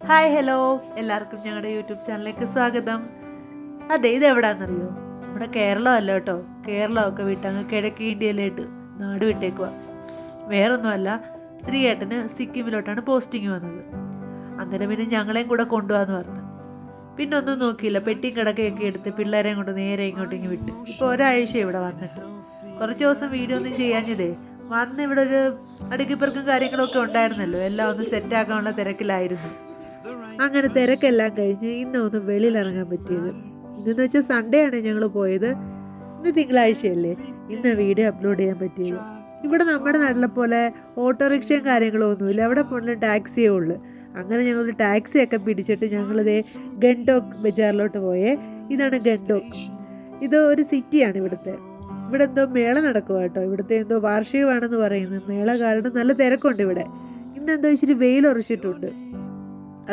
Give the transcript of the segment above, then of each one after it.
Hi hello. എല്ലാവർക്കും ഞങ്ങളുടെ YouTube ചാനലിലേക്ക് സ്വാഗതം. അതെ ഇത് എവിടാന്നറിയോ നമ്മുടെ കേരളം അല്ല കേട്ടോ. കേരളമൊക്കെ വിട്ട് അങ്ങ് കിഴക്കേ ഇന്ത്യയിലോട്ട് നാട് വിട്ടേക്കുക വേറൊന്നുമല്ല ശ്രീയേട്ടന് സിക്കിമിലോട്ടാണ് പോസ്റ്റിംഗ് വന്നത്. അന്നേരം പിന്നെ ഞങ്ങളെയും കൂടെ കൊണ്ടുപോകാന്ന് പറഞ്ഞു. പിന്നെ ഒന്നും നോക്കിയില്ല. പെട്ടി കിടക്കയൊക്കെ എടുത്ത് പിള്ളേരെയും കൊണ്ട് നേരെ ഇങ്ങോട്ട് ഇങ്ങോട്ടേക്ക് വിട്ട്. ഇപ്പോൾ ഒരാഴ്ച ഇവിടെ വന്നിട്ട്. കുറച്ച് ദിവസം വീഡിയോ ഒന്നും ചെയ്യാഞ്ഞതേ. വന്ന് ഇവിടെ ഒരു അടുക്കിപ്പറക്കും കാര്യങ്ങളൊക്കെ ഉണ്ടായിരുന്നല്ലോ. എല്ലാം ഒന്ന് സെറ്റാക്കാനുള്ള തിരക്കിലായിരുന്നു. അങ്ങനെ തിരക്കെല്ലാം കഴിഞ്ഞ് ഇന്നൊന്നും വെളിയിൽ വെളിയിലിറങ്ങാൻ പറ്റിയത്. ഇന്നെന്ന് വെച്ചാൽ സൺഡേ ആണ് ഞങ്ങൾ പോയത്. ഇന്ന് തിങ്കളാഴ്ചയല്ലേ? ഇന്ന് വീഡിയോ അപ്ലോഡ് ചെയ്യാൻ പറ്റിയത്. ഇവിടെ നമ്മുടെ നാട്ടിലെ പോലെ ഓട്ടോറിക്ഷയും കാര്യങ്ങളും ഒന്നുമില്ല. അവിടെ ഫുള്ളും ടാക്സിയേ ഉള്ളൂ. അങ്ങനെ ഞങ്ങൾ ടാക്സിയൊക്കെ പിടിച്ചിട്ട് ഞങ്ങളിതേ ഗണ്ടോക്ക് ബജാറിലോട്ട് പോയേ. ഇതാണ് ഗണ്ടോക്ക് ഇത് ഒരു സിറ്റിയാണ് ഇവിടുത്തെ. ഇവിടെ എന്തോ മേള നടക്കുക കേട്ടോ. ഇവിടുത്തെ എന്തോ വാർഷികമാണെന്ന് പറയുന്നത് മേള കാരണം നല്ല തിരക്കുണ്ട് ഇവിടെ. ഇന്നെന്തോ ഇച്ചിരി ഇച്ചിരി വെയിലുറച്ചിട്ടുണ്ട്.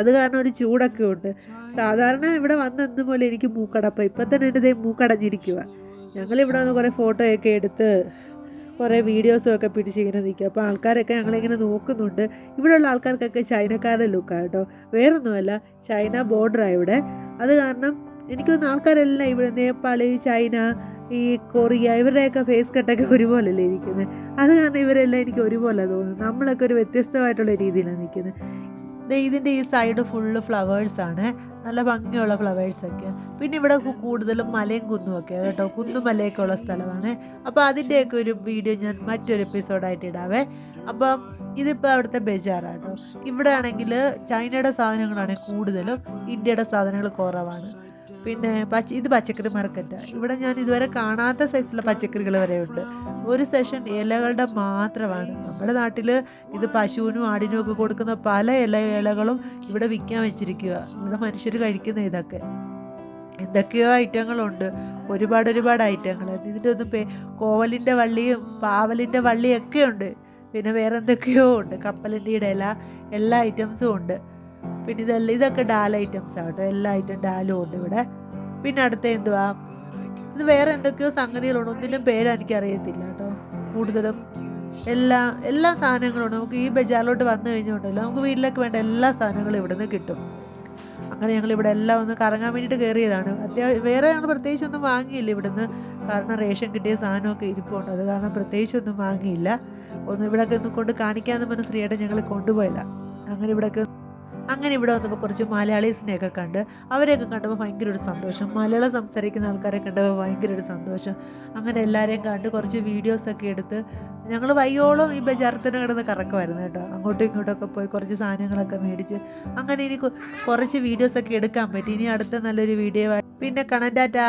അത് കാരണം ഒരു ചൂടൊക്കെ ഉണ്ട്. സാധാരണ ഇവിടെ വന്ന പോലെ എനിക്ക് മൂക്കടപ്പം. ഇപ്പം തന്നെ എന്റെ ദേ മൂക്കടഞ്ഞിരിക്കുക ഞങ്ങളിവിടെ വന്ന് കുറേ ഫോട്ടോയൊക്കെ എടുത്ത് കുറേ വീഡിയോസും ഒക്കെ പിടിച്ചിങ്ങനെ നിൽക്കുക അപ്പോൾ ആൾക്കാരൊക്കെ ഞങ്ങളിങ്ങനെ നോക്കുന്നുണ്ട്. ഇവിടെയുള്ള ആൾക്കാർക്കൊക്കെ ചൈനക്കാരുടെ ലുക്കാണ് കേട്ടോ. വേറൊന്നുമല്ല ചൈന ബോർഡറാണ് ഇവിടെ. അത് കാരണം എനിക്കൊന്ന് ആൾക്കാരെല്ലാം ഇവിടെ നേപ്പാളി ചൈന ഈ കൊറിയ ഇവരുടെയൊക്കെ ഫേസ് കട്ടൊക്കെ ഒരുപോലല്ലേ ഇരിക്കുന്നത് അത് കാരണം ഇവരെല്ലാം എനിക്ക് ഒരുപോലെ തോന്നുന്നു. നമ്മളൊക്കെ ഒരു വ്യത്യസ്തമായിട്ടുള്ള രീതിയിലാണ് നിൽക്കുന്നത് ഇതിന്റെ ഈ സൈഡ് ഫുള്ള് ഫ്ലവേഴ്സാണ് നല്ല ഭംഗിയുള്ള ഫ്ലവേഴ്സൊക്കെ പിന്നെ ഇവിടെ കൂടുതലും മലയും കുന്നും ഒക്കെ കേട്ടോ. കുന്നും മലയൊക്കെ ഉള്ള സ്ഥലമാണ്. അപ്പോൾ അതിന്റെയൊക്കെ ഒരു വീഡിയോ ഞാൻ മറ്റൊരു എപ്പിസോഡായിട്ട് ഇടാവേ. അപ്പം ഇതിപ്പോൾ അവിടുത്തെ ബജാറാണ് ഇവിടെ ആണെങ്കിൽ ചൈനയുടെ സാധനങ്ങളാണ് കൂടുതലും. ഇന്ത്യയുടെ സാധനങ്ങൾ കുറവാണ്. പിന്നെ പച്ച ഇത് പച്ചക്കറി മാർക്കറ്റ് ഇവിടെ ഞാൻ ഇതുവരെ കാണാത്ത സൈസിലുള്ള പച്ചക്കറികൾ വരെ ഉണ്ട്. ഒരു സെഷൻ ഇലകളുടെ മാത്രമാണ്. നമ്മുടെ നാട്ടിൽ ഇത് പശുവിനും ആടിനും ഒക്കെ കൊടുക്കുന്ന പല ഇല ഇലകളും ഇവിടെ വിൽക്കാൻ വെച്ചിരിക്കുക ഇവിടെ മനുഷ്യർ കഴിക്കുന്ന ഇതൊക്കെ. എന്തൊക്കെയോ ഐറ്റങ്ങളുണ്ട്. ഒരുപാട് ഒരുപാട് ഐറ്റങ്ങൾ. ഇതിന്റെ ഒന്നും പേ കോവലിന്റെ വള്ളിയും പാവലിന്റെ വള്ളിയൊക്കെ ഉണ്ട്. പിന്നെ വേറെ എന്തൊക്കെയോ ഉണ്ട്. കപ്പലിന്റെ ഇല എല്ലാ ഐറ്റംസും ഉണ്ട്. പിന്നെ ഇതെല്ലാം ഇതൊക്കെ ഡാൽ ഐറ്റംസ് ആട്ടോ. എല്ലാ ഐറ്റം ഡാലും ഉണ്ട് ഇവിടെ. പിന്നെ അടുത്ത എന്തുവാ? ഇത് വേറെ എന്തൊക്കെയോ സംഗതികളുണ്ട്. ഒന്നിലും പേര് എനിക്ക് അറിയത്തില്ല കേട്ടോ. കൂടുതലും എല്ലാ എല്ലാ സാധനങ്ങളും ഉണ്ട്. നമുക്ക് ഈ ബജാറിലോട്ട് വന്നു കഴിഞ്ഞുണ്ടല്ലോ നമുക്ക് വീട്ടിലേക്ക് വേണ്ട എല്ലാ സാധനങ്ങളും ഇവിടെ നിന്ന് കിട്ടും. അങ്ങനെ ഞങ്ങൾ ഇവിടെ എല്ലാം ഒന്ന് കറങ്ങാൻ വേണ്ടിയിട്ട് കയറിയതാണ്. അത്യാവശ്യം വേറെ ഞങ്ങൾ പ്രത്യേകിച്ച് ഒന്നും വാങ്ങിയില്ല ഇവിടുന്ന്. കാരണം റേഷൻ കിട്ടിയ സാധനമൊക്കെ ഇരിപ്പുണ്ട്. അത് കാരണം പ്രത്യേകിച്ച് ഒന്നും വാങ്ങിയില്ല. ഒന്ന് ഇവിടെയൊക്കെ ഒന്ന് കൊണ്ട് കാണിക്കാമെന്ന് പറഞ്ഞ സ്ത്രീയുടെ ഞങ്ങൾ കൊണ്ടുപോയില്ല അങ്ങനെ ഇവിടെയൊക്കെ അങ്ങനെ ഇവിടെ വന്നപ്പോൾ കുറച്ച് മലയാളീസിനെയൊക്കെ കണ്ട് അവരെയൊക്കെ കണ്ടപ്പോൾ ഭയങ്കര ഒരു സന്തോഷം. മലയാളം സംസാരിക്കുന്ന ആൾക്കാരെ കണ്ടപ്പോൾ ഭയങ്കര ഒരു സന്തോഷം. അങ്ങനെ എല്ലാവരെയും കണ്ട് കുറച്ച് വീഡിയോസൊക്കെ എടുത്ത് ഞങ്ങൾ വയ്യോളം ഈ ബജാർത്തിന് കിടന്ന് കറക്കമായിരുന്നു കേട്ടോ. അങ്ങോട്ടും ഇങ്ങോട്ടൊക്കെ പോയി കുറച്ച് സാധനങ്ങളൊക്കെ മേടിച്ച് അങ്ങനെ ഇനി കുറച്ച് വീഡിയോസൊക്കെ എടുക്കാൻ പറ്റി. ഇനി അടുത്ത നല്ലൊരു വീഡിയോ പിന്നെ കാണാൻ ടാറ്റാ.